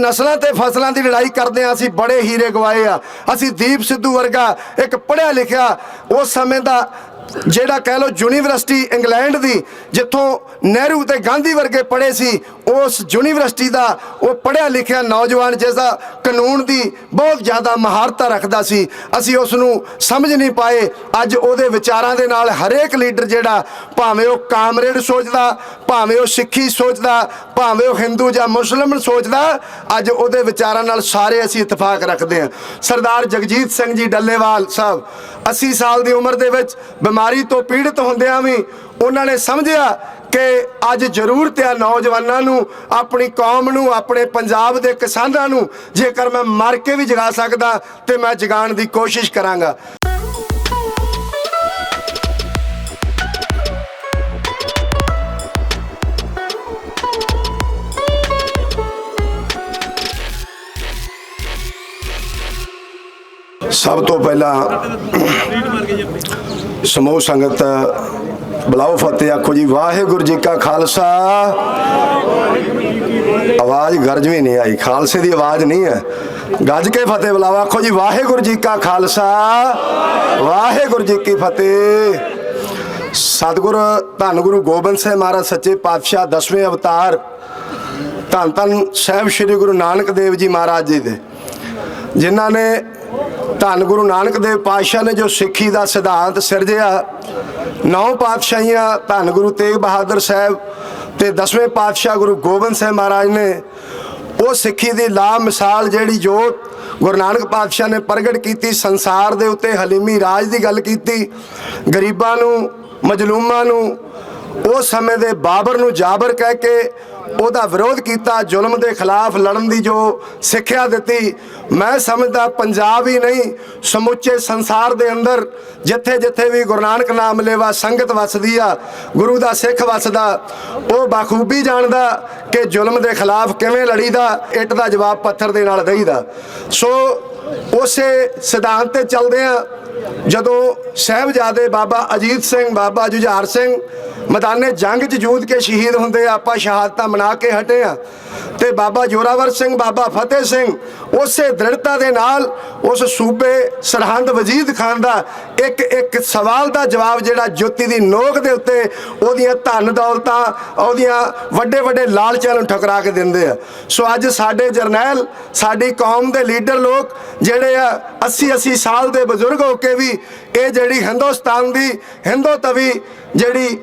ਨਸਲਾਂ ਤੇ ਫਸਲਾਂ ਦੀ ਲੜਾਈ ਕਰਦੇ ਆ ਅਸੀਂ ਬੜੇ ਹੀਰੇ ਗਵਾਏ ਆ। ਅਸੀਂ ਦੀਪ ਸਿੱਧੂ ਵਰਗਾ ਇੱਕ ਪੜ੍ਹਿਆ ਲਿਖਿਆ ਉਸ ਸਮੇਂ ਦਾ ਜਿਹੜਾ ਕਹਿ ਲੋ ਯੂਨੀਵਰਸਿਟੀ ਇੰਗਲੈਂਡ ਦੀ, ਜਿੱਥੋਂ ਨਹਿਰੂ ਤੇ ਗਾਂਧੀ ਵਰਗੇ ਪੜ੍ਹੇ ਸੀ ਉਸ ਯੂਨੀਵਰਸਿਟੀ ਦਾ, ਉਹ ਪੜ੍ਹਿਆ ਲਿਖਿਆ ਨੌਜਵਾਨ ਜਿਸਦਾ ਕਾਨੂੰਨ ਦੀ ਬਹੁਤ ਜ਼ਿਆਦਾ ਮਹਾਰਤਾ ਰੱਖਦਾ ਸੀ। ਅਸੀਂ ਉਸ ਨੂੰ ਸਮਝ ਨਹੀਂ ਪਾਏ। ਅੱਜ ਉਹਦੇ ਵਿਚਾਰਾਂ ਦੇ ਨਾਲ ਹਰੇਕ ਲੀਡਰ ਜਿਹੜਾ, ਭਾਵੇਂ ਉਹ ਕਾਮਰੇਡ ਸੋਚਦਾ, ਭਾਵੇਂ ਉਹ ਸਿੱਖੀ ਸੋਚਦਾ, ਭਾਵੇਂ ਉਹ ਹਿੰਦੂ ਜਾਂ ਮੁਸਲਮਾਨ ਸੋਚਦਾ, ਅੱਜ ਉਹਦੇ ਵਿਚਾਰਾਂ ਨਾਲ ਸਾਰੇ ਅਸੀਂ ਇਤਫਾਕ ਰੱਖਦੇ ਹਾਂ। ਸਰਦਾਰ ਜਗਜੀਤ ਸਿੰਘ ਜੀ ਡੱਲੇਵਾਲ ਸਾਹਿਬ 80 ਸਾਲ ਦੀ ਉਮਰ ਦੇ ਵਿੱਚ ਬਿਮਾਰੀ ਤੋਂ ਪੀੜਤ ਹੁੰਦਿਆਂ ਵੀ ਉਹਨਾਂ ਨੇ ਸਮਝਿਆ ਕਿ ਅੱਜ ਜ਼ਰੂਰਤ ਹੈ ਨੌਜਵਾਨਾਂ ਨੂੰ, ਆਪਣੀ ਕੌਮ ਨੂੰ, ਆਪਣੇ ਪੰਜਾਬ ਦੇ ਕਿਸਾਨਾਂ ਨੂੰ, ਜੇਕਰ ਮੈਂ ਮਰ ਕੇ ਵੀ ਜਗਾ ਸਕਦਾ ਤੇ ਮੈਂ ਜਗਾਉਣ ਦੀ ਕੋਸ਼ਿਸ਼ ਕਰਾਂਗਾ। ਸਭ ਤੋਂ ਪਹਿਲਾਂ ਸਮੂਹ ਸੰਗਤ ਬੁਲਾਓ ਫਤਿਹ, ਆਖੋ ਜੀ, ਵਾਹਿਗੁਰੂ ਜੀ ਕਾ ਖਾਲਸਾ। ਆਵਾਜ਼ ਗਰਜ ਵੀ ਨਹੀਂ ਆਈ, ਖਾਲਸੇ ਦੀ ਆਵਾਜ਼ ਨਹੀਂ ਹੈ। ਗੱਜ ਕੇ ਫਤਿਹ ਬੁਲਾਓ, ਆਖੋ ਜੀ, ਵਾਹਿਗੁਰੂ ਜੀ ਕਾ ਖਾਲਸਾ, ਵਾਹਿਗੁਰੂ ਜੀ ਕੀ ਫਤਿਹ। ਸਤਿਗੁਰ, ਧੰਨ ਗੁਰੂ ਗੋਬਿੰਦ ਸਿੰਘ ਮਹਾਰਾਜ, ਸੱਚੇ ਪਾਤਸ਼ਾਹ, ਦਸਵੇਂ ਅਵਤਾਰ, ਧੰਨ ਧੰਨ ਸਾਹਿਬ ਸ੍ਰੀ ਗੁਰੂ ਨਾਨਕ ਦੇਵ ਜੀ ਮਹਾਰਾਜ ਜੀ ਦੇ। ਜਿਨ੍ਹਾਂ ਨੇ ਧੰਨ ਗੁਰੂ ਨਾਨਕ ਦੇਵ ਪਾਤਸ਼ਾਹ ਨੇ ਜੋ ਸਿੱਖੀ ਦਾ ਸਿਧਾਂਤ ਸਿਰਜਿਆ, ਨੌ ਪਾਤਸ਼ਾਹੀਆਂ ਧੰਨ ਗੁਰੂ ਤੇਗ ਬਹਾਦਰ ਸਾਹਿਬ ਤੇ ਦਸਵੇਂ ਪਾਤਸ਼ਾਹ ਗੁਰੂ ਗੋਬਿੰਦ ਸਿੰਘ ਮਹਾਰਾਜ ਨੇ, ਉਹ ਸਿੱਖੀ ਦੀ ਲਾ ਮਿਸਾਲ ਜਿਹੜੀ ਜੋਤ ਗੁਰੂ ਨਾਨਕ ਪਾਤਸ਼ਾਹ ਨੇ ਪ੍ਰਗਟ ਕੀਤੀ ਸੰਸਾਰ ਦੇ ਉੱਤੇ ਹਲੀਮੀ ਰਾਜ ਦੀ ਗੱਲ ਕੀਤੀ, ਗਰੀਬਾਂ ਨੂੰ, ਮਜਲੂਮਾਂ ਨੂੰ ਉਸ ਸਮੇਂ ਦੇ ਬਾਬਰ ਨੂੰ ਜਾਬਰ ਕਹਿ ਕੇ ਉਹਦਾ ਵਿਰੋਧ ਕੀਤਾ, ਜ਼ੁਲਮ ਦੇ ਖਿਲਾਫ ਲੜਨ ਦੀ ਜੋ ਸਿੱਖਿਆ ਦਿੱਤੀ। ਮੈਂ ਸਮਝਦਾ ਪੰਜਾਬ ਹੀ ਨਹੀਂ, ਸਮੁੱਚੇ ਸੰਸਾਰ ਦੇ ਅੰਦਰ ਜਿੱਥੇ ਜਿੱਥੇ ਵੀ ਗੁਰੂ ਨਾਨਕ ਨਾਮ ਲੇਵਾ ਸੰਗਤ ਵਸਦੀ ਆ, ਗੁਰੂ ਦਾ ਸਿੱਖ ਵਸਦਾ, ਉਹ ਬਾਖੂਬੀ ਜਾਣਦਾ ਕਿ ਜ਼ੁਲਮ ਦੇ ਖਿਲਾਫ ਕਿਵੇਂ ਲੜੀਦਾ, ਇੱਟ ਦਾ ਜਵਾਬ ਪੱਥਰ ਦੇ ਨਾਲ ਦੇਈਦਾ। ਸੋ ਉਸੇ ਸਿਧਾਂਤ ਤੇ ਚੱਲਦੇ ਆ ਜਦੋਂ ਸਹਿਬਜ਼ਾਦੇ ਬਾਬਾ ਅਜੀਤ ਸਿੰਘ ਬਾਬਾ ਜੁਝਾਰ ਸਿੰਘ ਮੈਦਾਨੇ ਜੰਗ 'ਚ ਜੂਦ ਕੇ ਸ਼ਹੀਦ ਹੁੰਦੇ ਆ, ਆਪਾਂ ਸ਼ਹਾਦਤਾਂ ਮਨਾ ਕੇ ਹਟੇ ਆ ਤੇ ਬਾਬਾ ਜੋਰਾਵਰ ਸਿੰਘ, ਬਾਬਾ ਫਤਿਹ ਸਿੰਘ ਉਸੇ ਦ੍ਰਿੜਤਾ ਦੇ ਨਾਲ ਉਸ ਸੂਬੇ ਸਰਹੰਦ ਵਜੀਦ ਖਾਨ ਦਾ ਇੱਕ ਇੱਕ ਸਵਾਲ ਦਾ ਜਵਾਬ ਜਿਹੜਾ ਜੋਤੀ ਦੀ ਨੋਕ ਦੇ ਉੱਤੇ ਉਹਦੀਆਂ ਧਨ ਦੌਲਤਾਂ, ਉਹਦੀਆਂ ਵੱਡੇ ਵੱਡੇ ਲਾਲਚਾਂ ਨੂੰ ਠੁਕਰਾ ਕੇ ਦਿੰਦੇ ਆ। ਸੋ ਅੱਜ ਸਾਡੇ ਜਰਨੈਲ, ਸਾਡੀ ਕੌਮ ਦੇ ਲੀਡਰ ਲੋਕ ਜਿਹੜੇ ਆ 80 80 ਸਾਲ ਦੇ ਬਜ਼ੁਰਗ ਹੋ ਕੇ ਵੀ ਇਹ ਜਿਹੜੀ ਹਿੰਦੁਸਤਾਨ ਦੀ ਹਿੰਦੂ ਤਵੀ ਜਿਹੜੀ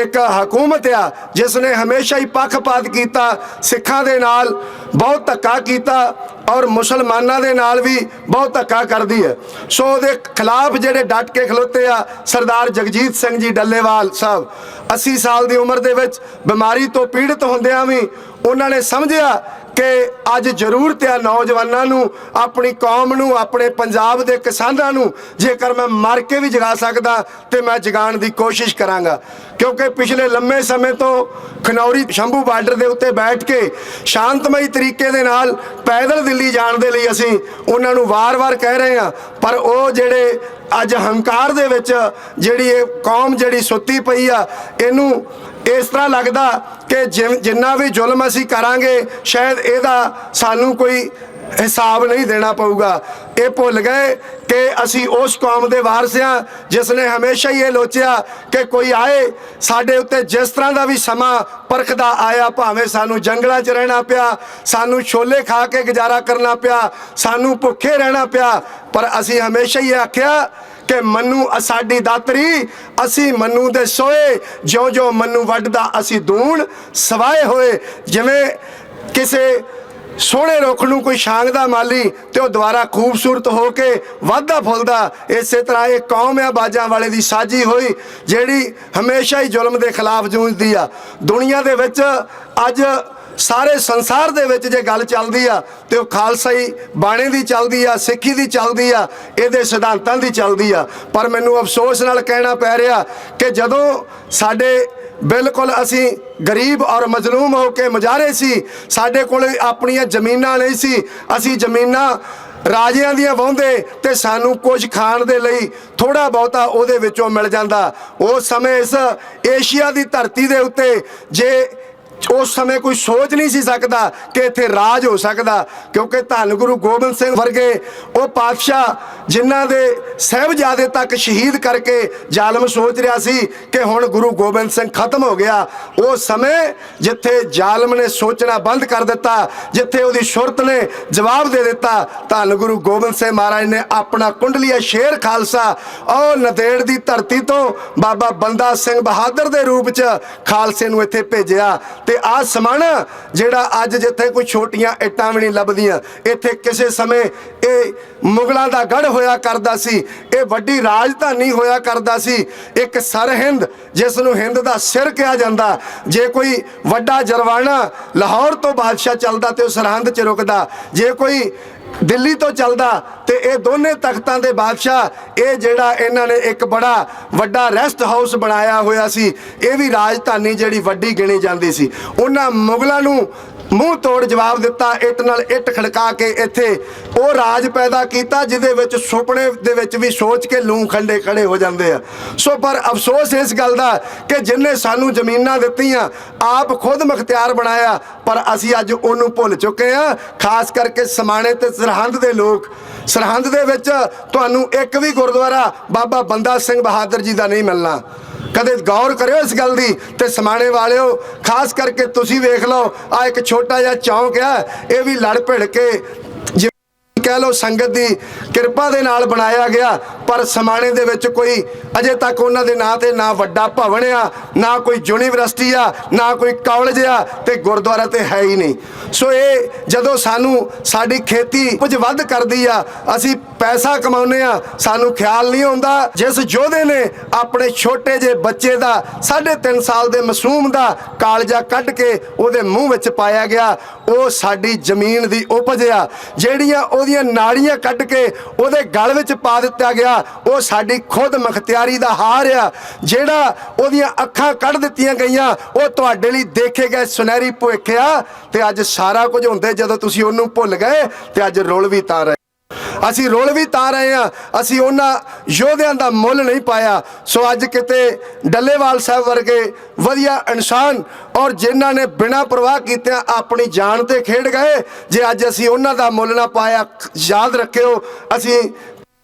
ਇੱਕ ਹਕੂਮਤ ਆ ਜਿਸ ਨੇ ਹਮੇਸ਼ਾ ਹੀ ਪੱਖਪਾਤ ਕੀਤਾ, ਸਿੱਖਾਂ ਦੇ ਨਾਲ ਬਹੁਤ ਧੱਕਾ ਕੀਤਾ ਔਰ ਮੁਸਲਮਾਨਾਂ ਦੇ ਨਾਲ ਵੀ ਬਹੁਤ ਧੱਕਾ ਕਰਦੀ ਹੈ। ਸੋ ਉਹਦੇ ਖਿਲਾਫ ਜਿਹੜੇ ਡਟ ਕੇ ਖਲੋਤੇ ਆ, ਸਰਦਾਰ ਜਗਜੀਤ ਸਿੰਘ ਜੀ ਡੱਲੇਵਾਲ ਸਾਹਿਬ 80 ਸਾਲ ਦੀ ਉਮਰ ਦੇ ਵਿੱਚ ਬਿਮਾਰੀ ਤੋਂ ਪੀੜਤ ਹੁੰਦਿਆਂ ਵੀ ਉਹਨਾਂ ਨੇ ਸਮਝਿਆ ਕਿ ਅੱਜ ਜ਼ਰੂਰਤ ਹੈ ਨੌਜਵਾਨਾਂ ਨੂੰ, ਆਪਣੀ ਕੌਮ ਨੂੰ, ਆਪਣੇ ਪੰਜਾਬ ਦੇ ਕਿਸਾਨਾਂ ਨੂੰ, ਜੇਕਰ ਮੈਂ ਮਰ ਕੇ ਵੀ ਜਗਾ ਸਕਦਾ ਤੇ ਮੈਂ ਜਗਾਉਣ ਦੀ ਕੋਸ਼ਿਸ਼ ਕਰਾਂਗਾ। ਕਿਉਂਕਿ ਪਿਛਲੇ ਲੰਮੇ ਸਮੇਂ ਤੋਂ ਖਨੌਰੀ ਸ਼ੰਭੂ ਬਾਰਡਰ ਦੇ ਉੱਤੇ ਬੈਠ ਕੇ ਸ਼ਾਂਤਮਈ ਤਰੀਕੇ ਦੇ ਨਾਲ ਪੈਦਲ ਦਿੱਲੀ ਜਾਣ ਦੇ ਲਈ ਅਸੀਂ ਉਹਨਾਂ ਨੂੰ ਵਾਰ-ਵਾਰ ਕਹਿ ਰਹੇ ਹਾਂ। ਪਰ ਉਹ ਜਿਹੜੇ ਅੱਜ ਹੰਕਾਰ ਦੇ ਵਿੱਚ ਜਿਹੜੀ ਇਹ ਕੌਮ ਜਿਹੜੀ ਸੁੱਤੀ ਪਈ ਆ, ਇਹਨੂੰ ਇਸ ਤਰ੍ਹਾਂ ਲੱਗਦਾ ਕਿ ਜਿਵ- ਜਿੰਨਾ ਵੀ ਜ਼ੁਲਮ ਅਸੀਂ ਕਰਾਂਗੇ, ਸ਼ਾਇਦ ਇਹਦਾ ਸਾਨੂੰ ਕੋਈ ਹਿਸਾਬ ਨਹੀਂ ਦੇਣਾ ਪਊਗਾ। ਇਹ ਭੁੱਲ ਗਏ ਕਿ ਅਸੀਂ ਉਸ ਕੌਮ ਦੇ ਵਾਰਸ ਹਾਂ, ਜਿਸ ਨੇ ਹਮੇਸ਼ਾ ਹੀ ਇਹ ਲੋਚਿਆ ਕਿ ਕੋਈ ਆਏ, ਸਾਡੇ ਉੱਤੇ ਜਿਸ ਤਰ੍ਹਾਂ ਦਾ ਵੀ ਸਮਾਂ ਪਰਖਦਾ ਆਇਆ, ਭਾਵੇਂ ਸਾਨੂੰ ਜੰਗਲਾਂ 'ਚ ਰਹਿਣਾ ਪਿਆ, ਸਾਨੂੰ ਛੋਲੇ ਖਾ ਕੇ ਗੁਜ਼ਾਰਾ ਕਰਨਾ ਪਿਆ, ਸਾਨੂੰ ਭੁੱਖੇ ਰਹਿਣਾ ਪਿਆ, ਪਰ ਅਸੀਂ ਹਮੇਸ਼ਾ ਹੀ ਇਹ ਆਖਿਆ ਕਿ ਮੰਨੂ ਸਾਡੀ ਦਾਤਰੀ, ਅਸੀਂ ਮੰਨੂ ਦੇ ਸੋਏ ਜਿਉਂ ਜਿਉਂ ਮੰਨੂ ਵੱਢਦਾ ਅਸੀਂ ਦੂਣ, ਸਵਾਏ ਹੋਏ, ਜਿਵੇਂ ਕਿਸੇ ਸੋਹਣੇ ਰੁੱਖ ਨੂੰ ਕੋਈ ਛਾਂਗਦਾ ਮਾਲੀ ਤੇ ਉਹ ਦੁਬਾਰਾ ਖੂਬਸੂਰਤ ਹੋ ਕੇ ਵਾਧਾ ਫੁੱਲਦਾ, ਇਸੇ ਤਰ੍ਹਾਂ ਇਹ ਕੌਮ ਆ ਬਾਜਾਂ ਵਾਲੇ ਦੀ ਸਾਜੀ ਹੋਈ, ਜਿਹੜੀ ਹਮੇਸ਼ਾ ਹੀ ਜ਼ੁਲਮ ਦੇ ਖਿਲਾਫ ਜੂਝਦੀ ਆ। ਦੁਨੀਆ ਦੇ ਵਿੱਚ ਅੱਜ ਸਾਰੇ ਸੰਸਾਰ ਦੇ ਵਿੱਚ ਜੇ ਗੱਲ ਚੱਲਦੀ ਆ, ਤੇ ਉਹ ਖਾਲਸਾਈ ਬਾਣੇ ਦੀ ਚੱਲਦੀ ਆ, ਸਿੱਖੀ ਦੀ ਚੱਲਦੀ ਆ, ਇਹਦੇ ਸਿਧਾਂਤਾਂ ਦੀ ਚੱਲਦੀ ਆ। ਪਰ ਮੈਨੂੰ ਅਫਸੋਸ ਨਾਲ ਕਹਿਣਾ ਪੈ ਰਿਹਾ ਕਿ ਜਦੋਂ ਸਾਡੇ ਬਿਲਕੁਲ ਅਸੀਂ ਗਰੀਬ ਔਰ ਮਜ਼ਲੂਮ ਹੋ ਕੇ ਮੁਜਾਰੇ ਸੀ, ਸਾਡੇ ਕੋਲ ਆਪਣੀਆਂ ਜ਼ਮੀਨਾਂ ਨਹੀਂ ਸੀ, ਅਸੀਂ ਜ਼ਮੀਨਾਂ ਰਾਜਿਆਂ ਦੀਆਂ ਵਾਹੁੰਦੇ ਤੇ ਸਾਨੂੰ ਕੁਝ ਖਾਣ ਦੇ ਲਈ ਥੋੜਾ ਬਹੁਤਾ ਉਹਦੇ ਵਿੱਚੋਂ ਮਿਲ ਜਾਂਦਾ। ਉਸ ਸਮੇਂ ਇਸ ਏਸ਼ੀਆ ਦੀ ਧਰਤੀ ਦੇ ਉੱਤੇ ਜੇ ਉਸ ਸਮੇਂ ਕੋਈ ਸੋਚ ਨਹੀਂ ਸੀ ਸਕਦਾ ਕਿ ਇੱਥੇ ਰਾਜ ਹੋ ਸਕਦਾ, ਕਿਉਂਕਿ ਧੰਨ ਗੁਰੂ ਗੋਬਿੰਦ ਸਿੰਘ ਵਰਗੇ ਉਹ ਪਾਤਸ਼ਾਹ ਜਿਨ੍ਹਾਂ ਦੇ ਸਹਿਬਜ਼ਾਦੇ ਤੱਕ ਸ਼ਹੀਦ ਕਰਕੇ ਜ਼ਾਲਮ ਸੋਚ ਰਿਹਾ ਸੀ ਕਿ ਹੁਣ ਗੁਰੂ ਗੋਬਿੰਦ ਸਿੰਘ ਖਤਮ ਹੋ ਗਿਆ, ਉਹ ਸਮੇਂ ਜਿੱਥੇ ਜ਼ਾਲਮ ਨੇ ਸੋਚਣਾ ਬੰਦ ਕਰ ਦਿੱਤਾ, ਜਿੱਥੇ ਉਹਦੀ ਸੁਰਤ ਨੇ ਜਵਾਬ ਦੇ ਦਿੱਤਾ, ਧੰਨ ਗੁਰੂ ਗੋਬਿੰਦ ਸਿੰਘ ਮਹਾਰਾਜ ਨੇ ਆਪਣਾ ਕੁੰਡਲੀਆ ਸ਼ੇਰ ਖਾਲਸਾ ਉਹ ਨਦੇੜ ਦੀ ਧਰਤੀ ਤੋਂ ਬਾਬਾ ਬੰਦਾ ਸਿੰਘ ਬਹਾਦਰ ਦੇ ਰੂਪ ਚ ਖਾਲਸੇ ਨੂੰ ਇੱਥੇ ਭੇਜਿਆ। ਤੇ ਆ ਸਮਾਣਾ ਜਿਹੜਾ ਅੱਜ ਜਿੱਥੇ ਕੋਈ ਛੋਟੀਆਂ ਇੱਟਾਂ ਵੀ ਨਹੀਂ ਲੱਭਦੀਆਂ, ਇੱਥੇ ਕਿਸੇ ਸਮੇਂ ਇਹ ਮੁਗਲਾਂ ਦਾ ਗੜ ਹੋਇਆ ਕਰਦਾ ਸੀ, ਇਹ ਵੱਡੀ ਰਾਜਧਾਨੀ ਹੋਇਆ ਕਰਦਾ ਸੀ, ਇੱਕ ਸਰਹਿੰਦ ਜਿਸ ਨੂੰ ਹਿੰਦ ਦਾ ਸਿਰ ਕਿਹਾ ਜਾਂਦਾ, ਜੇ ਕੋਈ ਵੱਡਾ ਜਰਵਾਣਾ ਲਾਹੌਰ ਤੋਂ ਬਾਦਸ਼ਾਹ ਚੱਲਦਾ ਤੇ ਉਹ ਸਰਹੰਦ 'ਚ ਰੁਕਦਾ, ਜੇ ਕੋਈ ਦਿੱਲੀ ਤੋਂ ਚੱਲਦਾ ਤੇ ਇਹ ਦੋਨੇ ਤਖਤਾਂ ਦੇ ਬਾਦਸ਼ਾਹ, ਇਹ ਜਿਹੜਾ ਇਹਨਾਂ ਨੇ ਇੱਕ ਬੜਾ ਵੱਡਾ ਰੈਸਟ ਹਾਊਸ ਬਣਾਇਆ ਹੋਇਆ ਸੀ, ਇਹ ਵੀ ਰਾਜਧਾਨੀ ਜਿਹੜੀ ਵੱਡੀ ਗਿਣੀ ਜਾਂਦੀ ਸੀ। ਉਹਨਾਂ ਮੁਗਲਾਂ ਨੂੰ ਮੂੰਹ ਤੋੜ ਜਵਾਬ ਦਿੱਤਾ, ਇੱਟ ਨਾਲ ਇੱਟ ਖੜਕਾ ਕੇ ਇੱਥੇ। ਉਹ ਰਾਜ ਪੈਦਾ ਕੀਤਾ, ਜਿਹਦੇ ਵਿੱਚ ਸੁਪਨੇ ਦੇ ਵਿੱਚ ਵੀ ਸੋਚ ਕੇ ਲੂੰ ਖੰਡੇ ਖੜੇ ਹੋ ਜਾਂਦੇ ਆ। ਸੋ ਪਰ ਅਫਸੋਸ ਇਸ ਗੱਲ ਦਾ ਕਿ ਜਿਨਨੇ ਸਾਨੂੰ ਜ਼ਮੀਨਾਂ ਦਿੱਤੀਆਂ, ਆਪ ਖੁਦ ਮੁਖਤਿਆਰ ਬਣਾਇਆ, ਪਰ ਅਸੀਂ ਅੱਜ ਉਹਨੂੰ ਭੁੱਲ ਚੁੱਕੇ ਆ। ਖਾਸ ਕਰਕੇ ਸਮਾਣੇ ਤੇ ਸਰਹੰਦ ਦੇ ਲੋਕ। ਸਰਹੰਦ ਦੇ ਵਿੱਚ ਤੁਹਾਨੂੰ ਇੱਕ ਵੀ ਗੁਰਦੁਆਰਾ ਬਾਬਾ ਬੰਦਾ ਸਿੰਘ ਬਹਾਦਰ ਜੀ ਦਾ ਨਹੀਂ ਮਿਲਣਾ। ਕਦੇ ਗੌਰ ਕਰਿਓ ਇਸ ਗੱਲ ਦੀ ਤੇ ਸਮਾਣੇ ਵਾਲਿਓ, ਖਾਸ ਕਰਕੇ ਤੁਸੀਂ ਵੇਖ ਲਓ ਆ ਇੱਕ ਛੋਟਾ ਜਿਹਾ ਚੌਂਕ ਆ, ਇਹ ਵੀ ਲੜ ਭਿੜ ਕੇ ਜਿਵੇਂ ਕਹਿ ਲਓ ਸੰਗਤ ਦੀ ਕਿਰਪਾ ਦੇ ਨਾਲ ਬਣਾਇਆ ਗਿਆ, ਪਰ ਸਮਾਣੇ ਦੇ ਵਿੱਚ ਕੋਈ ਅਜੇ ਤੱਕ ਉਹਨਾਂ ਦੇ ਨਾਂ ਤੇ ਨਾ ਵੱਡਾ ਭਵਨ ਆ, ਨਾ ਕੋਈ ਯੂਨੀਵਰਸਿਟੀ ਆ, ਨਾ ਕੋਈ ਕਾਲਜ ਆ ਤੇ ਗੁਰਦੁਆਰਾ ਤੇ ਹੈ ਹੀ ਨਹੀਂ। ਸੋ ਇਹ ਜਦੋਂ ਸਾਨੂੰ ਸਾਡੀ ਖੇਤੀ ਕੁਝ ਵੱਧ ਕਰਦੀ ਆ, ਅਸੀਂ ਪੈਸਾ ਕਮਾਉਂਦੇ ਆ ਸਾਨੂੰ ਖਿਆਲ ਨਹੀਂ ਆਉਂਦਾ। ਜਿਸ ਯੋਧੇ ਨੇ ਆਪਣੇ ਛੋਟੇ ਜਿਹੇ ਬੱਚੇ ਦਾ 3.5 ਸਾਲ ਦੇ ਮਾਸੂਮ ਦਾ ਕਾਲਜਾ ਕੱਢ ਕੇ ਉਹਦੇ ਮੂੰਹ ਵਿੱਚ ਪਾਇਆ ਗਿਆ, ਉਹ ਸਾਡੀ ਜ਼ਮੀਨ ਦੀ ਉਪਜ ਆ। ਜਿਹੜੀਆਂ ਉਹਦੀਆਂ ਨਾੜੀਆਂ ਕੱਢ ਕੇ ਉਹਦੇ ਗਲ ਵਿੱਚ ਪਾ ਦਿੱਤਾ ਗਿਆ, ਉਹ ਸਾਡੀ ਖੁਦ ਮਖਤਿਆਰੀ ਦਾ ਹਾਰ ਆ। ਜਿਹੜਾ ਉਹਦੀਆਂ ਅੱਖਾਂ ਕੱਢ ਦਿੱਤੀਆਂ ਗਈਆਂ, ਉਹ ਤੁਹਾਡੇ ਲਈ ਦੇਖੇ ਗਏ ਸੁਨਹਿਰੀ ਭੁੱਖ ਆ। ਤੇ ਅੱਜ ਸਾਰਾ ਕੁਝ ਹੁੰਦੇ ਜਦੋਂ ਤੁਸੀਂ ਉਹਨੂੰ ਭੁੱਲ ਗਏ, ਤੇ ਅੱਜ ਰੁਲ ਵੀ ਤਾਂ ਰਹੇ। ਅਸੀਂ ਰੋਲ ਵੀ ਤਾਂ ਰਹੇ ਆ ਅਸੀਂ ਉਹਨਾਂ ਯੋਧਿਆਂ ਦਾ ਮੁੱਲ ਨਹੀਂ ਪਾਇਆ। ਸੋ ਅੱਜ ਕਿਤੇ ਡੱਲੇਵਾਲ ਸਾਹਿਬ ਵਰਗੇ ਵਧੀਆ ਇਨਸਾਨ ਔਰ ਜਿਨ੍ਹਾਂ ਨੇ ਬਿਨਾਂ ਪ੍ਰਵਾਹ ਕੀਤਿਆਂ ਆਪਣੀ ਜਾਨ ਤੇ ਖੇਡ ਗਏ, ਜੇ ਅੱਜ ਅਸੀਂ ਉਹਨਾਂ ਦਾ ਮੁੱਲ ਨਾ ਪਾਇਆ, ਯਾਦ ਰੱਖਿਓ, ਅਸੀਂ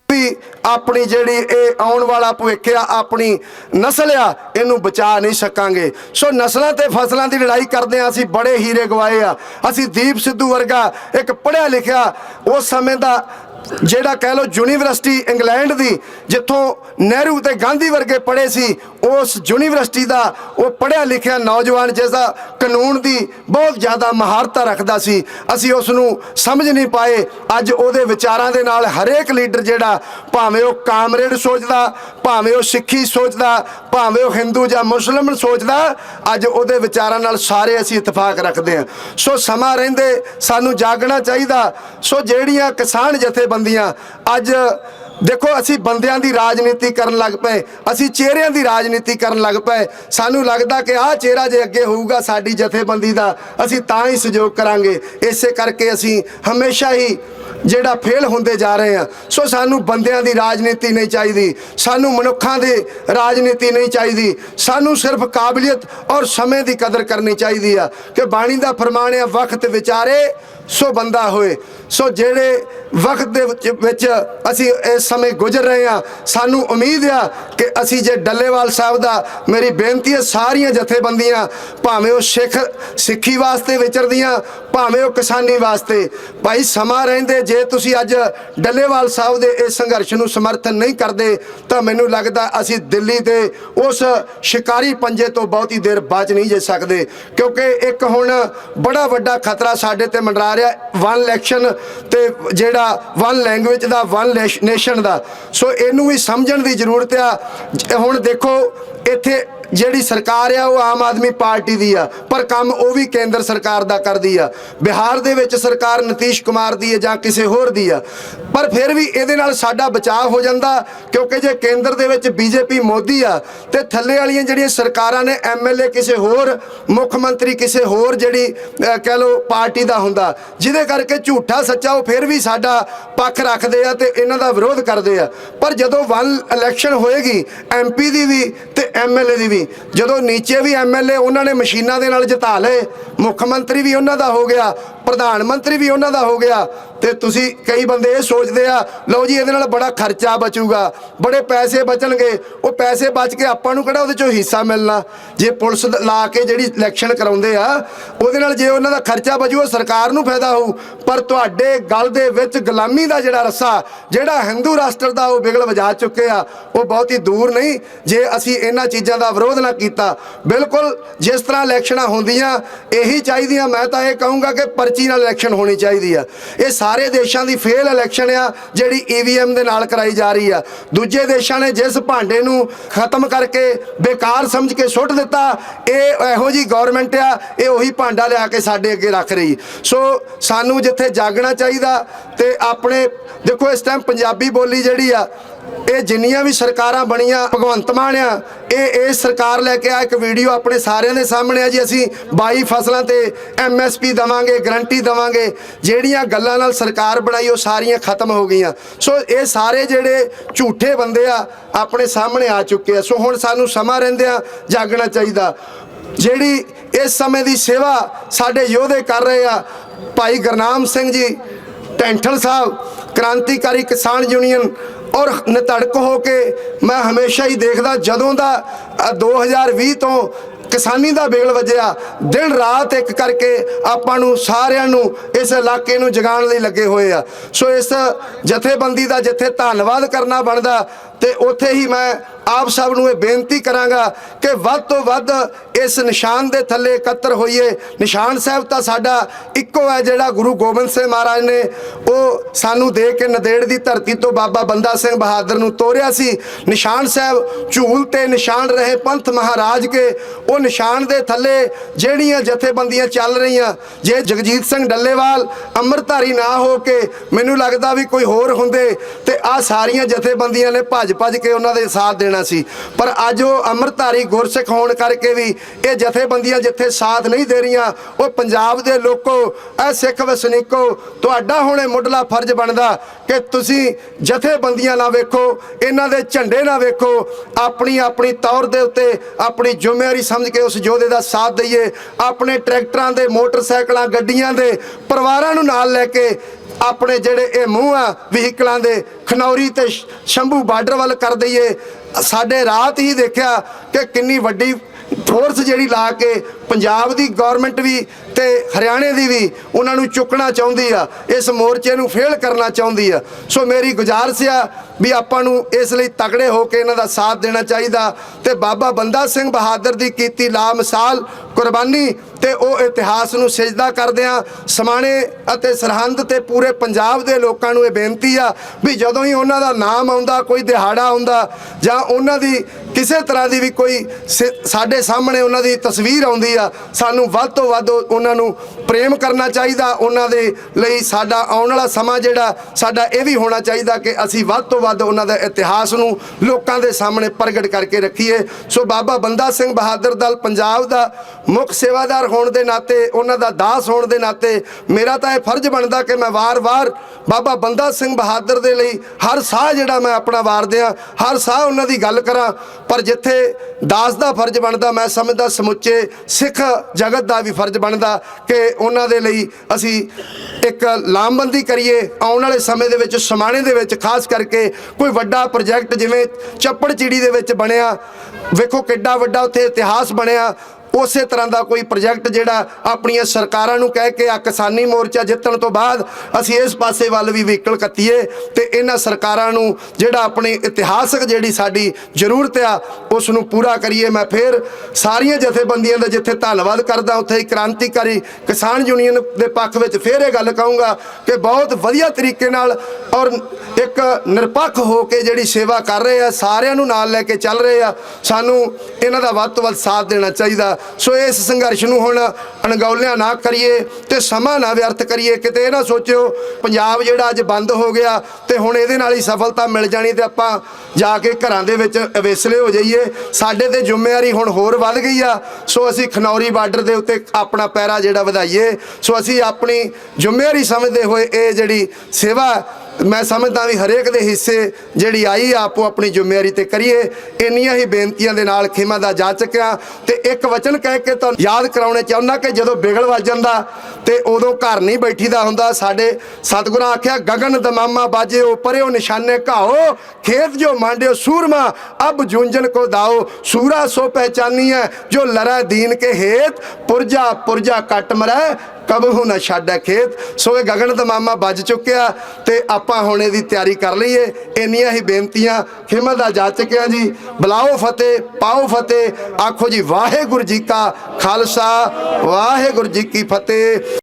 ਵੀ ਆਪਣੀ ਜਿਹੜੀ ਇਹ ਆਉਣ ਵਾਲਾ ਭਵਿੱਖ ਆ, ਆਪਣੀ ਨਸਲ ਆ, ਇਹਨੂੰ ਬਚਾ ਨਹੀਂ ਸਕਾਂਗੇ। ਸੋ ਨਸਲਾਂ ਤੇ ਫਸਲਾਂ ਦੀ ਲੜਾਈ ਕਰਦੇ ਆ ਅਸੀਂ ਬੜੇ ਹੀਰੇ ਗਵਾਏ ਆ। ਅਸੀਂ ਦੀਪ ਸਿੱਧੂ ਵਰਗਾ ਇੱਕ ਪੜ੍ਹਿਆ ਲਿਖਿਆ ਉਸ ਸਮੇਂ ਦਾ ਜਿਹੜਾ ਕਹਿ ਲਓ ਯੂਨੀਵਰਸਿਟੀ ਇੰਗਲੈਂਡ ਦੀ, ਜਿੱਥੋਂ ਨਹਿਰੂ ਤੇ ਗਾਂਧੀ ਵਰਗੇ ਪੜ੍ਹੇ ਸੀ, ਉਸ ਯੂਨੀਵਰਸਿਟੀ ਦਾ ਉਹ ਪੜ੍ਹਿਆ ਲਿਖਿਆ ਨੌਜਵਾਨ ਜਿਸਦਾ ਕਾਨੂੰਨ ਦੀ ਬਹੁਤ ਜ਼ਿਆਦਾ ਮਹਾਰਤਾ ਰੱਖਦਾ ਸੀ, ਅਸੀਂ ਉਸ ਨੂੰ ਸਮਝ ਨਹੀਂ ਪਾਏ। ਅੱਜ ਉਹਦੇ ਵਿਚਾਰਾਂ ਦੇ ਨਾਲ ਹਰੇਕ ਲੀਡਰ ਜਿਹੜਾ, ਭਾਵੇਂ ਉਹ ਕਾਮਰੇਡ ਸੋਚਦਾ, ਭਾਵੇਂ ਉਹ ਸਿੱਖੀ ਸੋਚਦਾ, ਭਾਵੇਂ ਉਹ ਹਿੰਦੂ ਜਾਂ ਮੁਸਲਮਾਨ ਸੋਚਦਾ, ਅੱਜ ਉਹਦੇ ਵਿਚਾਰਾਂ ਨਾਲ ਸਾਰੇ ਅਸੀਂ ਇਤਫਾਕ ਰੱਖਦੇ ਹਾਂ। ਸੋ ਸਮਾਂ ਰਹਿੰਦੇ, ਸਾਨੂੰ ਜਾਗਣਾ ਚਾਹੀਦਾ। ਸੋ ਜਿਹੜੀਆਂ ਕਿਸਾਨ ਜਥੇ ਜਥੇਬੰਦੀਆਂ ਅੱਜ ਦੇਖੋ, ਅਸੀਂ ਬੰਦਿਆਂ ਦੀ ਰਾਜਨੀਤੀ ਕਰਨ ਲੱਗ ਪਏ। ਅਸੀਂ ਚਿਹਰਿਆਂ ਦੀ ਰਾਜਨੀਤੀ ਕਰਨ ਲੱਗ ਪਏ। ਸਾਨੂੰ ਲੱਗਦਾ ਕਿ ਆਹ ਚਿਹਰਾ ਜੇ ਅੱਗੇ ਹੋਊਗਾ ਸਾਡੀ ਜਥੇਬੰਦੀ ਦਾ, ਅਸੀਂ ਤਾਂ ਹੀ ਸਹਿਯੋਗ ਕਰਾਂਗੇ। ਇਸੇ ਕਰਕੇ ਅਸੀਂ ਹਮੇਸ਼ਾ ਹੀ ਜਿਹੜਾ ਫੇਲ ਹੁੰਦੇ ਜਾ ਰਹੇ ਆ ਸੋ ਸਾਨੂੰ ਬੰਦਿਆਂ ਦੀ ਰਾਜਨੀਤੀ ਨਹੀਂ ਚਾਹੀਦੀ। ਸਾਨੂੰ ਮਨੁੱਖਾਂ ਦੀ ਰਾਜਨੀਤੀ ਨਹੀਂ ਚਾਹੀਦੀ। ਸਾਨੂੰ ਸਿਰਫ ਕਾਬਲੀਅਤ ਔਰ ਸਮੇਂ ਦੀ ਕਦਰ ਕਰਨੀ ਚਾਹੀਦੀ ਆ। ਕਿ ਬਾਣੀ ਦਾ ਫਰਮਾਨ ਆ ਵਕਤ ਵਿਚਾਰੇ ਸੋ ਬੰਦਾ ਹੋਏ। ਸੋ ਜਿਹੜੇ ਵਕਤ ਦੇ ਵਿੱਚ- ਵਿੱਚ ਅਸੀਂ ਇਸ ਸਮੇਂ ਗੁਜ਼ਰ ਰਹੇ ਆ ਸਾਨੂੰ ਉਮੀਦ ਆ ਕਿ ਅਸੀਂ ਜੇ ਡੱਲੇਵਾਲ ਸਾਹਿਬ ਦਾ ਮੇਰੀ ਬੇਨਤੀ ਹੈ, ਸਾਰੀਆਂ ਜਥੇਬੰਦੀਆਂ, ਭਾਵੇਂ ਉਹ ਸਿੱਖ ਸਿੱਖੀ ਵਾਸਤੇ ਵਿਚਰਦੀਆਂ, ਭਾਵੇਂ ਉਹ ਕਿਸਾਨੀ ਵਾਸਤੇ, ਭਾਈ ਸਮਾਂ ਰਹਿੰਦੇ, ਜੇ ਤੁਸੀਂ ਅੱਜ ਡੱਲੇਵਾਲ ਸਾਹਿਬ ਦੇ ਇਸ ਸੰਘਰਸ਼ ਨੂੰ ਸਮਰਥਨ ਨਹੀਂ ਕਰਦੇ, ਤਾਂ ਮੈਨੂੰ ਲੱਗਦਾ ਅਸੀਂ ਦਿੱਲੀ ਦੇ ਉਸ ਸ਼ਿਕਾਰੀ ਪੰਜੇ ਤੋਂ ਬਹੁਤੀ ਦੇਰ ਬਚ ਨਹੀਂ ਜਾ ਸਕਦੇ, ਕਿਉਂਕਿ ਇੱਕ ਹੁਣ ਬੜਾ ਵੱਡਾ ਖਤਰਾ ਸਾਡੇ ਤੇ ਮੰਡਰਾ ਰਿਹਾ ਵਨ ਇਲੈਕਸ਼ਨ ਤੇ ਜਿਹੜਾ ਵਨ ਲੈਂਗੁਏਜ ਦਾ ਵਨ ਨੇਸ਼ਨ ਦਾ। ਸੋ ਇਹਨੂੰ ਵੀ ਸਮਝਣ ਦੀ ਜ਼ਰੂਰਤ ਆ। ਹੁਣ ਦੇਖੋ, ਇੱਥੇ ਜਿਹੜੀ ਸਰਕਾਰ ਆ, ਉਹ ਆਮ ਆਦਮੀ ਪਾਰਟੀ ਦੀ ਆ, ਪਰ ਕੰਮ ਉਹ ਵੀ ਕੇਂਦਰ ਸਰਕਾਰ ਦਾ ਕਰਦੀ ਆ। ਬਿਹਾਰ ਦੇ ਵਿੱਚ ਸਰਕਾਰ ਨਤੀਸ਼ ਕੁਮਾਰ ਦੀ ਹੈ ਜਾਂ ਕਿਸੇ ਹੋਰ ਦੀ ਆ, ਪਰ ਫਿਰ ਵੀ ਇਹਦੇ ਨਾਲ ਸਾਡਾ ਬਚਾਅ ਹੋ ਜਾਂਦਾ, ਕਿਉਂਕਿ ਜੇ ਕੇਂਦਰ ਦੇ ਵਿੱਚ ਬੀਜੇਪੀ ਮੋਦੀ ਆ, ਤੇ ਥੱਲੇ ਵਾਲੀਆਂ ਜਿਹੜੀਆਂ ਸਰਕਾਰਾਂ ਨੇ ਐਮਐਲਏ ਕਿਸੇ ਹੋਰ, ਮੁੱਖ ਮੰਤਰੀ ਕਿਸੇ ਹੋਰ ਜਿਹੜੀ ਕਹਿ ਲਓ, ਪਾਰਟੀ ਦਾ ਹੁੰਦਾ, ਜਿਹਦੇ ਕਰਕੇ ਝੂਠਾ ਸੱਚਾ ਉਹ ਫਿਰ ਵੀ ਸਾਡਾ ਪੱਖ ਰੱਖਦੇ ਆ ਤੇ ਇਹਨਾਂ ਦਾ ਵਿਰੋਧ ਕਰਦੇ ਆ। ਪਰ ਜਦੋਂ ਵਨ ਇਲੈਕਸ਼ਨ ਹੋਏਗੀ ਐਮਪੀ ਦੀ ਵੀ ਤੇ ਐਮਐਲਏ ਦੀ ਵੀ ਨਹੀਂ ਜਦੋਂ ਨੀਚੇ ਵੀ ਐਮਐਲਏ ਉਹਨਾਂ ਨੇ ਮਸ਼ੀਨਾਂ ਦੇ ਨਾਲ ਜਿਤਾ ਲਏ, ਮੁੱਖ ਮੰਤਰੀ ਵੀ ਉਹਨਾਂ ਦਾ ਹੋ ਗਿਆ, ਪ੍ਰਧਾਨ ਮੰਤਰੀ ਵੀ ਉਹਨਾਂ ਦਾ ਹੋ ਗਿਆ ਤੇ ਤੁਸੀਂ ਕਈ ਬੰਦੇ ਇਹ ਸੋਚਦੇ ਆ, ਲਓ ਜੀ ਇਹਦੇ ਨਾਲ ਬੜਾ ਖਰਚਾ ਬਚੂਗਾ, ਬੜੇ ਪੈਸੇ ਬਚਣਗੇ। ਉਹ ਪੈਸੇ ਬਚ ਕੇ ਆਪਾਂ ਨੂੰ ਕਿਹੜਾ ਉਹਦੇ ਚੋਂ ਹਿੱਸਾ ਮਿਲਣਾ? ਜੇ ਪੁਲਿਸ ਲਾ ਕੇ ਜਿਹੜੀ ਇਲੈਕਸ਼ਨ ਕਰਾਉਂਦੇ ਆ, ਉਹਦੇ ਨਾਲ ਜੇ ਉਹਨਾਂ ਦਾ ਖਰਚਾ ਬਚੂ, ਉਹ ਸਰਕਾਰ ਨੂੰ ਫਾਇਦਾ ਹੋਊ। ਪਰ ਤੁਹਾਡੇ ਗਲ ਦੇ ਵਿੱਚ ਗੁਲਾਮੀ ਦਾ ਜਿਹੜਾ ਰੱਸਾ, ਜਿਹੜਾ ਹਿੰਦੂ ਰਾਸ਼ਟਰ ਦਾ ਉਹ ਬਿਗਲ ਵਜਾ ਚੁੱਕੇ ਆ, ਉਹ ਬਹੁਤ ਹੀ ਦੂਰ ਨਹੀਂ। ਜੇ ਅਸੀਂ ਇਹਨਾਂ ਚੀਜ਼ਾਂ ਦਾ ਵਿਰੋਧ ਨਾ ਕੀਤਾ, ਬਿਲਕੁਲ ਜਿਸ ਤਰ੍ਹਾਂ ਇਲੈਕਸ਼ਨਾਂ ਹੁੰਦੀਆਂ, ਇਹੀ ਚਾਹੀਦੀਆਂ। ਮੈਂ ਤਾਂ ਇਹ ਕਹੂੰਗਾ ਕਿ ਪਰਚੀ ਨਾਲ ਇਲੈਕਸ਼ਨ ਹੋਣੀ ਚਾਹੀਦੀ ਆ। ਇਹ ਸਾਰੇ ਦੇਸ਼ਾਂ ਦੀ ਫੇਲ ਇਲੈਕਸ਼ਨ ਆ, ਜਿਹੜੀ ਈਵੀਐਮ ਦੇ ਨਾਲ ਕਰਾਈ ਜਾ ਰਹੀ ਆ। ਦੂਜੇ ਦੇਸ਼ਾਂ ਨੇ ਜਿਸ ਭਾਂਡੇ ਨੂੰ ਖਤਮ ਕਰਕੇ ਬੇਕਾਰ ਸਮਝ ਕੇ ਸੁੱਟ ਦਿੱਤਾ, ਇਹ ਇਹੋ ਜੀ ਗਵਰਨਮੈਂਟ ਆ, ਇਹ ਉਹੀ ਭਾਂਡਾ ਲਿਆ ਕੇ ਸਾਡੇ ਅੱਗੇ ਰੱਖ ਰਹੀ। ਸੋ ਸਾਨੂੰ ਜਿੱਥੇ ਜਾਗਣਾ ਚਾਹੀਦਾ ਤੇ ਆਪਣੇ, ਦੇਖੋ ਇਸ ਟਾਈਮ ਪੰਜਾਬੀ ਬੋਲੀ ਜਿਹੜੀ ਆ ਇਹ ਜਿੰਨੀਆਂ ਵੀ ਸਰਕਾਰਾਂ ਬਣੀਆਂ, ਭਗਵੰਤ ਮਾਨ ਆ, ਇਹ ਇਹ ਸਰਕਾਰ ਲੈ ਕੇ ਆ, ਇੱਕ ਵੀਡੀਓ ਆਪਣੇ ਸਾਰਿਆਂ ਦੇ ਸਾਹਮਣੇ ਆ ਜੀ, ਅਸੀਂ 22 ਫਸਲਾਂ ਤੇ ਐਮਐਸਪੀ ਦਵਾਂਗੇ ਗਰੰਟੀ ਦਵਾਂਗੇ, ਜਿਹੜੀਆਂ ਗੱਲਾਂ ਨਾਲ ਸਰਕਾਰ ਬਣਾਈ, ਉਹ ਸਾਰੀਆਂ ਖਤਮ ਹੋ ਗਈਆਂ। ਸੋ ਇਹ ਸਾਰੇ ਜਿਹੜੇ ਝੂਠੇ ਬੰਦੇ ਆ, ਆਪਣੇ ਸਾਹਮਣੇ ਆ ਚੁੱਕੇ ਆ। ਸੋ ਹੁਣ ਸਾਨੂੰ ਸਮਾਂ ਰਹਿੰਦਿਆਂ ਜਾਗਣਾ ਚਾਹੀਦਾ। ਜਿਹੜੀ ਇਸ ਸਮੇਂ ਦੀ ਸੇਵਾ ਸਾਡੇ ਯੋਧੇ ਕਰ ਰਹੇ ਆ, ਭਾਈ ਗੁਰਨਾਮ ਸਿੰਘ ਜੀ, ਟੈਂਠਲ ਸਾਹਿਬ, ਕ੍ਰਾਂਤੀਕਾਰੀ ਕਿਸਾਨ ਯੂਨੀਅਨ ਔਰ ਨਿਤੜਕ ਹੋ ਕੇ ਮੈਂ ਹਮੇਸ਼ਾ ਹੀ ਦੇਖਦਾ ਜਦੋਂ ਦਾ ਅ, 2020 ਤੋਂ ਕਿਸਾਨੀ ਦਾ ਬੇਲ ਵੱਜਿਆ ਦਿਨ ਰਾਤ ਇੱਕ ਕਰਕੇ ਆਪਾਂ ਨੂੰ ਸਾਰਿਆਂ ਨੂੰ ਇਸ ਇਲਾਕੇ ਨੂੰ ਜਗਾਉਣ ਲਈ ਲੱਗੇ ਹੋਏ ਆ। ਸੋ ਇਸ ਜਥੇਬੰਦੀ ਦਾ ਜਿੱਥੇ ਧੰਨਵਾਦ ਕਰਨਾ ਬਣਦਾ ਤੇ ਉੱਥੇ ਹੀ ਮੈਂ ਆਪ ਸਭ ਨੂੰ ਇਹ ਬੇਨਤੀ ਕਰਾਂਗਾ ਕਿ ਵੱਧ ਤੋਂ ਵੱਧ ਇਸ ਨਿਸ਼ਾਨ ਦੇ ਥੱਲੇ ਇਕੱਤਰ ਹੋਈਏ। ਨਿਸ਼ਾਨ ਸਾਹਿਬ ਤਾਂ ਸਾਡਾ ਇੱਕੋ ਹੈ ਜਿਹੜਾ ਗੁਰੂ ਗੋਬਿੰਦ ਸਿੰਘ ਮਹਾਰਾਜ ਨੇ ਉਹ ਸਾਨੂੰ ਦੇ ਕੇ ਨਦੇੜ ਦੀ ਧਰਤੀ ਤੋਂ ਬਾਬਾ ਬੰਦਾ ਸਿੰਘ ਬਹਾਦਰ ਨੂੰ ਤੋਰਿਆ ਸੀ। ਨਿਸ਼ਾਨ ਸਾਹਿਬ ਝੂਲ ਤੇ ਨਿਸ਼ਾਨ ਰਹੇ ਪੰਥ ਮਹਾਰਾਜ ਕੇ, ਉਹ ਨਿਸ਼ਾਨ ਦੇ ਥੱਲੇ ਜਿਹੜੀਆਂ ਜਥੇਬੰਦੀਆਂ ਚੱਲ ਰਹੀਆਂ, ਜੇ ਜਗਜੀਤ ਸਿੰਘ ਡੱਲੇਵਾਲ ਅੰਮ੍ਰਿਤਧਾਰੀ ਨਾ ਹੋ ਕੇ ਮੈਨੂੰ ਲੱਗਦਾ ਵੀ ਕੋਈ ਹੋਰ ਹੁੰਦੇ ਤੇ ਆ ਸਾਰੀਆਂ ਜਥੇਬੰਦੀਆਂ ਨੇ ਭੱਜ ਭੱਜ ਕੇ ਉਹਨਾਂ ਦੇ ਸਾਥ ਦੇਣਾ ਸੀ। ਪਰ ਅੱਜ ਉਹ ਅੰਮ੍ਰਿਤਧਾਰੀ ਗੁਰਸਿੱਖ ਹੋਣ ਕਰਕੇ ਵੀ ਇਹ ਜਥੇਬੰਦੀਆਂ ਜਿੱਥੇ ਸਾਥ ਨਹੀਂ ਦੇ ਰਹੀਆਂ, ਉਹ ਪੰਜਾਬ ਦੇ ਲੋਕੋ, ਇਹ ਸਿੱਖ ਵਸਨੀਕੋ, ਤੁਹਾਡਾ ਹੁਣ ਮੁੱਢਲਾ ਫਰਜ਼ ਬਣਦਾ ਕਿ ਤੁਸੀਂ ਜਥੇਬੰਦੀਆਂ ਨਾ ਵੇਖੋ, ਇਹਨਾਂ ਦੇ ਝੰਡੇ ਨਾ ਵੇਖੋ, ਆਪਣੀ ਆਪਣੀ ਤੌਰ ਦੇ ਉੱਤੇ ਆਪਣੀ ਜ਼ਿੰਮੇਵਾਰੀ ਸਮਝ ਕੇ ਉਸ ਯੋਧੇ ਦਾ ਸਾਥ ਦਈਏ, ਆਪਣੇ ਟਰੈਕਟਰਾਂ ਦੇ, ਮੋਟਰਸਾਈਕਲਾਂ, ਗੱਡੀਆਂ ਦੇ, ਪਰਿਵਾਰਾਂ ਨੂੰ ਨਾਲ ਲੈ ਕੇ ਆਪਣੇ ਜਿਹੜੇ ਇਹ ਮੂੰਹ ਆ ਵਹੀਕਲਾਂ ਦੇ, ਖਨੌਰੀ ਤੇ ਸ਼ੰਭੂ ਬਾਰਡਰ ਵੱਲ ਕਰ ਦਈਏ। ਸਾਡੇ ਰਾਤ ਹੀ ਦੇਖਿਆ ਕਿ ਕਿੰਨੀ ਵੱਡੀ ਫੋਰਸ ਜਿਹੜੀ ਲਾ ਕੇ ਪੰਜਾਬ ਦੀ ਗਵਰਨਮੈਂਟ ਵੀ ਤੇ ਹਰਿਆਣੇ ਦੀ ਵੀ ਉਹਨਾਂ ਨੂੰ ਚੁੱਕਣਾ ਚਾਹੁੰਦੀ ਆ, ਇਸ ਮੋਰਚੇ ਨੂੰ ਫੇਲ ਕਰਨਾ ਚਾਹੁੰਦੀ ਆ। ਸੋ ਮੇਰੀ ਗੁਜ਼ਾਰਿਸ਼ ਆ ਵੀ ਆਪਾਂ ਨੂੰ ਇਸ ਲਈ ਤਕੜੇ ਹੋ ਕੇ ਇਹਨਾਂ ਦਾ ਸਾਥ ਦੇਣਾ ਚਾਹੀਦਾ ਤੇ ਬਾਬਾ ਬੰਦਾ ਸਿੰਘ ਬਹਾਦਰ ਦੀ ਕੀਤੀ ਲਾ ਮਿਸਾਲ ਕੁਰਬਾਨੀ ਤੇ ਉਹ ਇਤਿਹਾਸ ਨੂੰ ਸਜਦਾ ਕਰਦਿਆਂ ਸਮਾਣੇ ਅਤੇ ਸਰਹੰਦ ਤੇ ਪੂਰੇ ਪੰਜਾਬ ਦੇ ਲੋਕਾਂ ਨੂੰ ਇਹ ਬੇਨਤੀ ਆ ਵੀ ਜਦੋਂ ਹੀ ਉਹਨਾਂ ਦਾ ਨਾਮ ਆਉਂਦਾ, ਕੋਈ ਦਿਹਾੜਾ ਆਉਂਦਾ ਜਾਂ ਉਹਨਾਂ ਦੀ ਕਿਸੇ ਤਰ੍ਹਾਂ ਦੀ ਵੀ ਕੋਈ ਸ- ਸਾਡੇ ਸਾਹਮਣੇ ਉਹਨਾਂ ਦੀ ਤਸਵੀਰ ਆਉਂਦੀ ਆ, ਸਾਨੂੰ ਵੱਧ ਤੋਂ ਵੱਧ ਉਹਨਾਂ ਨੂੰ ਪ੍ਰੇਮ ਕਰਨਾ ਚਾਹੀਦਾ, ਉਹਨਾਂ ਦੇ ਲਈ ਸਾਡਾ ਆਉਣ ਵਾਲਾ ਸਮਾਂ ਜਿਹੜਾ, ਸਾਡਾ ਇਹ ਵੀ ਹੋਣਾ ਚਾਹੀਦਾ ਕਿ ਅਸੀਂ ਵੱਧ ਤੋਂ ਵੱਧ ਉਹਨਾਂ ਦਾ ਇਤਿਹਾਸ ਨੂੰ ਲੋਕਾਂ ਦੇ ਸਾਹਮਣੇ ਪ੍ਰਗਟ ਕਰਕੇ ਰੱਖੀਏ। ਸੋ ਬਾਬਾ ਬੰਦਾ ਸਿੰਘ ਬਹਾਦਰ ਦਲ ਪੰਜਾਬ ਦਾ ਮੁੱਖ ਸੇਵਾਦਾਰ ਹੋਣ ਦੇ ਨਾਤੇ, ਉਹਨਾਂ ਦਾ ਦਾਸ ਹੋਣ ਦੇ ਨਾਤੇ ਮੇਰਾ ਤਾਂ ਇਹ ਫਰਜ਼ ਬਣਦਾ ਕਿ ਮੈਂ ਵਾਰ-ਵਾਰ ਬਾਬਾ ਬੰਦਾ ਸਿੰਘ ਬਹਾਦਰ ਦੇ ਲਈ ਹਰ ਸਾਹ ਜਿਹੜਾ ਮੈਂ ਆਪਣਾ ਵਾਰਦਿਆਂ ਹਰ ਸਾਹ ਉਹਨਾਂ ਦੀ ਗੱਲ ਕਰਾਂ। ਪਰ ਜਿੱਥੇ ਦਾਸ ਦਾ ਫਰਜ਼ ਬਣਦਾ, ਮੈਂ ਸਮਝਦਾ ਸਮੁੱਚੇ ਸਿੱਖ ਜਗਤ ਦਾ ਵੀ ਫਰਜ਼ ਬਣਦਾ। ਕਿ ਉਹਨਾਂ ਦੇ ਲਈ ਅਸੀਂ ਇੱਕ ਲਾਮਬੰਦੀ ਕਰੀਏ, ਆਉਣ ਵਾਲੇ ਸਮੇਂ ਦੇ ਵਿੱਚ, ਸਮਾਣੇ ਦੇ ਵਿੱਚ, ਖਾਸ ਕਰਕੇ ਕੋਈ ਵੱਡਾ ਪ੍ਰੋਜੈਕਟ ਜਿਵੇਂ ਚੱਪੜ ਚਿੜੀ ਦੇ ਵਿੱਚ ਬਣਿਆ, ਵੇਖੋ ਕਿੱਡਾ ਵੱਡਾ ਉੱਥੇ ਇਤਿਹਾਸ ਬਣਿਆ ਉਸੇ ਤਰ੍ਹਾਂ ਦਾ ਕੋਈ ਪ੍ਰੋਜੈਕਟ ਜਿਹੜਾ ਆਪਣੀਆਂ ਸਰਕਾਰਾਂ ਨੂੰ ਕਹਿ ਕੇ ਆ ਕਿਸਾਨੀ ਮੋਰਚਾ ਜਿੱਤਣ ਤੋਂ ਬਾਅਦ ਅਸੀਂ ਇਸ ਪਾਸੇ ਵੱਲ ਵੀ ਵਹੀਕਲ ਕੱਤੀਏ ਤੇ ਇਹਨਾਂ ਸਰਕਾਰਾਂ ਨੂੰ ਜਿਹੜਾ ਆਪਣੀ ਇਤਿਹਾਸਕ ਜਿਹੜੀ ਸਾਡੀ ਜ਼ਰੂਰਤ ਆ, ਉਸ ਨੂੰ ਪੂਰਾ ਕਰੀਏ। ਮੈਂ ਫੇਰ ਸਾਰੀਆਂ ਜਥੇਬੰਦੀਆਂ ਦਾ ਜਿੱਥੇ ਧੰਨਵਾਦ ਕਰਦਾ, ਉੱਥੇ ਹੀ ਕ੍ਰਾਂਤੀਕਾਰੀ ਕਿਸਾਨ ਯੂਨੀਅਨ ਦੇ ਪੱਖ ਵਿੱਚ ਫੇਰ ਇਹ ਗੱਲ ਕਹੂੰਗਾ ਕਿ ਬਹੁਤ ਵਧੀਆ ਤਰੀਕੇ ਨਾਲ ਔਰ ਇੱਕ ਨਿਰਪੱਖ ਹੋ ਕੇ ਜਿਹੜੀ ਸੇਵਾ ਕਰ ਰਹੇ ਆ, ਸਾਰਿਆਂ ਨੂੰ ਨਾਲ ਲੈ ਕੇ ਚੱਲ ਰਹੇ ਆ। ਸਾਨੂੰ ਇਹਨਾਂ ਦਾ ਵੱਧ ਤੋਂ ਵੱਧ ਸਾਥ ਦੇਣਾ ਚਾਹੀਦਾ। ਸੋ ਇਸ ਸੰਘਰਸ਼ ਨੂੰ ਹੁਣ ਅਣਗੌਲਿਆਂ ਨਾ ਕਰੀਏ ਤੇ ਸਮਾਂ ਨਾ ਵਿਅਰਥ ਕਰੀਏ, ਕਿਤੇ ਇਹ ਨਾ ਸੋਚਿਓ, ਪੰਜਾਬ ਜਿਹੜਾ ਅੱਜ ਬੰਦ ਹੋ ਗਿਆ ਤੇ ਹੁਣ ਇਹਦੇ ਨਾਲ ਹੀ ਸਫਲਤਾ ਮਿਲ ਜਾਣੀ ਤੇ ਆਪਾਂ ਜਾ ਕੇ ਘਰਾਂ ਦੇ ਵਿੱਚ ਅਵੇਸਲੇ ਹੋ ਜਾਈਏ। ਸਾਡੇ ਤੇ ਜ਼ਿੰਮੇਵਾਰੀ ਹੁਣ ਹੋਰ ਵੱਧ ਗਈ ਆ। ਸੋ ਅਸੀਂ ਖਨੌਰੀ ਬਾਰਡਰ ਦੇ ਉੱਤੇ ਆਪਣਾ ਪੈਰਾ ਜਿਹੜਾ ਵਧਾਈਏ। ਸੋ ਅਸੀਂ ਆਪਣੀ ਜ਼ਿੰਮੇਵਾਰੀ ਸਮਝਦੇ ਹੋਏ ਇਹ ਜਿਹੜੀ ਸੇਵਾ ਮੈਂ ਸਮਝਦਾ ਵੀ ਹਰੇਕ ਦੇ ਹਿੱਸੇ ਜਿਹੜੀ ਆਈ ਆਪੋ ਆਪਣੀ ਜ਼ਿੰਮੇਵਾਰੀ ਤੇ ਕਰੀਏ। ਇੰਨੀਆਂ ਹੀ ਬੇਨਤੀਆਂ ਦੇ ਨਾਲ ਖਿਮਾ ਦਾ ਜਾ ਚੁੱਕਿਆ। ਤੇ ਇੱਕ ਵਚਨ ਕਹਿ ਕੇ ਤੁਹਾਨੂੰ ਯਾਦ ਕਰਾਉਣਾ ਚਾਹੁੰਦਾ ਕਿ ਜਦੋਂ ਬਿਗਲ ਵੱਜ ਜਾਂਦਾ ਤੇ ਉਦੋਂ ਘਰ ਨਹੀਂ ਬੈਠੀਦਾ ਹੁੰਦਾ। ਸਾਡੇ ਸਤਿਗੁਰਾਂ ਆਖਿਆ, ਗਗਨ ਦਮਾਮਾ ਬਾਜਿਓ, ਪਰਿਓ ਨਿਸ਼ਾਨੇ ਘਾਓ, ਖੇਤ ਜੋ ਮਾਂਡਿਓ ਸੂਰਮਾ, ਅਬ ਜੂੰਜਨ ਕੋ ਦਾਓ। ਸੂਰਾ ਸੋ ਪਹਿਚਾਨੀ ਹੈ ਜੋ ਲੜਾ ਦੀਨ ਕੇ ਹੇਤ, ਪੁਰਜਾ ਪੁਰਜਾ ਕੱਟ ਮਰੈ ਕਬਹੂ ਨਾ ਛੱਡੈ ਖੇਤ। ਸੋ ਇਹ ਗਗਨ ਦਮਾਮਾ ਵੱਜ ਚੁੱਕਿਆ ਤੇ ਆਪਾਂ ਹੁਣ ਇਹਦੀ ਤਿਆਰੀ ਕਰ ਲਈਏ। ਇੰਨੀਆਂ ਹੀ ਬੇਨਤੀਆਂ ਖਿਮਤ ਦਾ ਜਾ ਚੁੱਕਿਆ ਜੀ। ਬੁਲਾਓ ਫਤਿਹ, ਪਾਓ ਫਤਿਹ। ਆਖੋ ਜੀ, ਵਾਹਿਗੁਰੂ ਜੀ ਕਾ ਖਾਲਸਾ, ਵਾਹਿਗੁਰੂ ਜੀ ਕੀ ਫਤਿਹ।